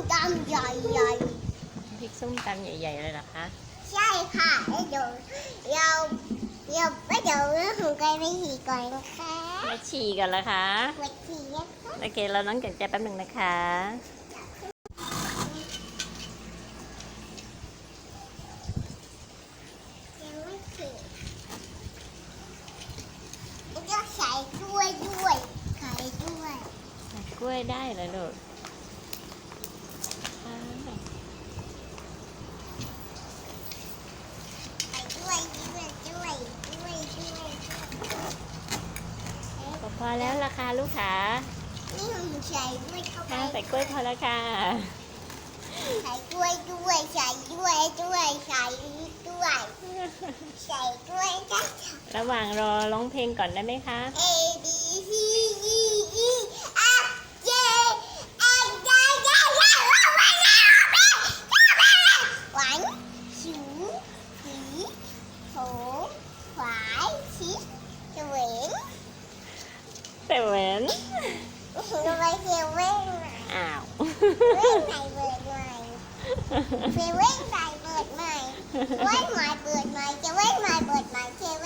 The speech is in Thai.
ำใหญ่พริกส้มตำใหญ่ๆเลยเหรอคะๆใช่ค่ะแล้วเดี๋ยวเราเราไปเดี๋ยวเรื่องของไก่ไปหีก่อนนะคะมาฉี่กันเหรอคะไปฉี่นะคะโอเคเราน้องเก่งใจแป๊บหนึ่งนะคะยังไม่ฉี่แล้วก็ใส่กล้วยด้วยไข่ด้วยกล้วยได้เหรอลูกอ่า ใส่กล้วยด้วยกล้วยกล้วยกล้วย ก็ พอแล้วราคาลูกค้านี่ผมใส่กล้วยเข้าไปค่ะใส่กล้วยพอแล้วค่ะใส่กล้วยด้วยใส่ด้วยด้วยใส่ด้วยใส่ด้วยจ้ะระหว่างรอร้องเพลงก่อนได้ไหมคะ A B C แต่เหมือนทำไมเซเว่นอ้าวเว่นไหนเปิดใหม่เซเว่นไหนเปิดใหม่เว่นใหม่เปิดใหม่เซเว่นใหม่เปิดใหม่เซเว่น